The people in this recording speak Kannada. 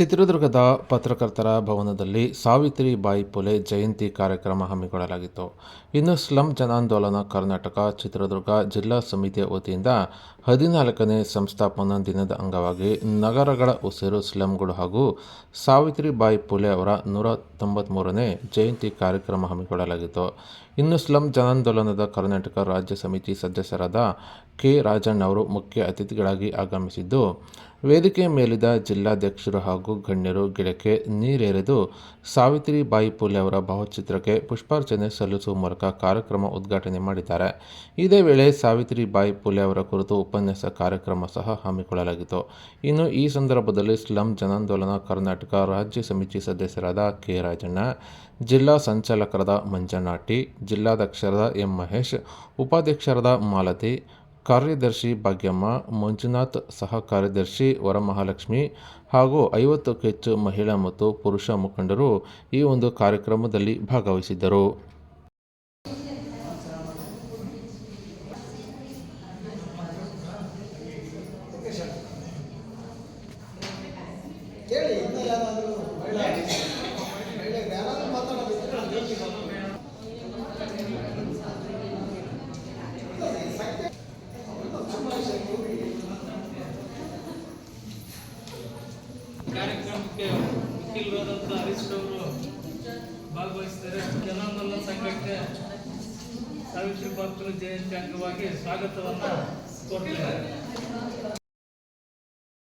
ಚಿತ್ರದುರ್ಗದ ಪತ್ರಕರ್ತರ ಭವನದಲ್ಲಿ ಸಾವಿತ್ರಿಬಾಯಿ ಪುಲೆ ಜಯಂತಿ ಕಾರ್ಯಕ್ರಮ ಹಮ್ಮಿಕೊಳ್ಳಲಾಗಿತ್ತು. ಇನ್ನು ಸ್ಲಂ ಜನಾಂದೋಲನ ಕರ್ನಾಟಕ ಚಿತ್ರದುರ್ಗ ಜಿಲ್ಲಾ ಸಮಿತಿಯ ವತಿಯಿಂದ ಹದಿನಾಲ್ಕನೇ ಸಂಸ್ಥಾಪನಾ ದಿನದ ಅಂಗವಾಗಿ ನಗರಗಳ ಉಸಿರು ಸ್ಲಂಗಳು ಹಾಗೂ ಸಾವಿತ್ರಿಬಾಯಿ ಪುಲೆ ಅವರ ನೂರ ತೊಂಬತ್ತ್ಮೂರನೇ ಜಯಂತಿ ಕಾರ್ಯಕ್ರಮ ಹಮ್ಮಿಕೊಳ್ಳಲಾಗಿತ್ತು. ಇನ್ನು ಸ್ಲಂ ಜನಾಂದೋಲನದ ಕರ್ನಾಟಕ ರಾಜ್ಯ ಸಮಿತಿ ಸದಸ್ಯರಾದ ಕೆ ರಾಜಣ್ಣ ಅವರು ಮುಖ್ಯ ಅತಿಥಿಗಳಾಗಿ ಆಗಮಿಸಿದ್ದು ವೇದಿಕೆ ಮೇಲಿದ ಜಿಲ್ಲಾಧ್ಯಕ್ಷರು ಹಾಗೂ ಗಣ್ಯರು ಗಿಡಕ್ಕೆ ನೀರೆರೆದು ಸಾವಿತ್ರಿಬಾಯಿ ಪುಲೆ ಅವರ ಭಾವಚಿತ್ರಕ್ಕೆ ಪುಷ್ಪಾರ್ಚನೆ ಸಲ್ಲಿಸುವ ಮೂಲಕ ಕಾರ್ಯಕ್ರಮ ಉದ್ಘಾಟನೆ ಮಾಡಿದ್ದಾರೆ. ಇದೇ ವೇಳೆ ಸಾವಿತ್ರಿಬಾಯಿ ಪುಲೆ ಅವರ ಕುರಿತು ಉಪನ್ಯಾಸ ಕಾರ್ಯಕ್ರಮ ಸಹ ಹಮ್ಮಿಕೊಳ್ಳಲಾಗಿತ್ತು. ಇನ್ನು ಈ ಸಂದರ್ಭದಲ್ಲಿ ಸ್ಲಂ ಜನಾಂದೋಲನ ಕರ್ನಾಟಕ ರಾಜ್ಯ ಸಮಿತಿ ಸದಸ್ಯರಾದ ಕೆ ರಾಜಣ್ಣ, ಜಿಲ್ಲಾ ಸಂಚಾಲಕರಾದ ಮಂಜನಾಟಿ, ಜಿಲ್ಲಾಧ್ಯಕ್ಷರಾದ ಎಂ ಮಹೇಶ್, ಉಪಾಧ್ಯಕ್ಷರಾದ ಮಾಲತಿ ಕಾರ್ಯದರ್ಶಿ ಭಾಗ್ಯಮ್ಮ, ಮಂಜುನಾಥ್ ಸಹ ಕಾರ್ಯದರ್ಶಿ, ವರಮಹಾಲಕ್ಷ್ಮಿ ಹಾಗೂ ಐವತ್ತಕ್ಕೂ ಹೆಚ್ಚು ಮಹಿಳಾ ಮತ್ತು ಪುರುಷ ಮುಖಂಡರು ಈ ಒಂದು ಕಾರ್ಯಕ್ರಮದಲ್ಲಿ ಭಾಗವಹಿಸಿದ್ದರು. ಕಾರ್ಯಕ್ರಮಕ್ಕೆ ವಕೀಲರಾದಂಥ ಹರೀಶ್ ಅವರು ಭಾಗವಹಿಸಿದ್ದಾರೆ ಜನಾಂದೋಲನ ಸಂಘಕ್ಕೆ ಸಾವಿತ್ರಿ ಬಾಪುರ ಜಯಂತಿ ಅಂಗವಾಗಿ ಸ್ವಾಗತವನ್ನು ಕೋರ್ತಿದ್ದಾರೆ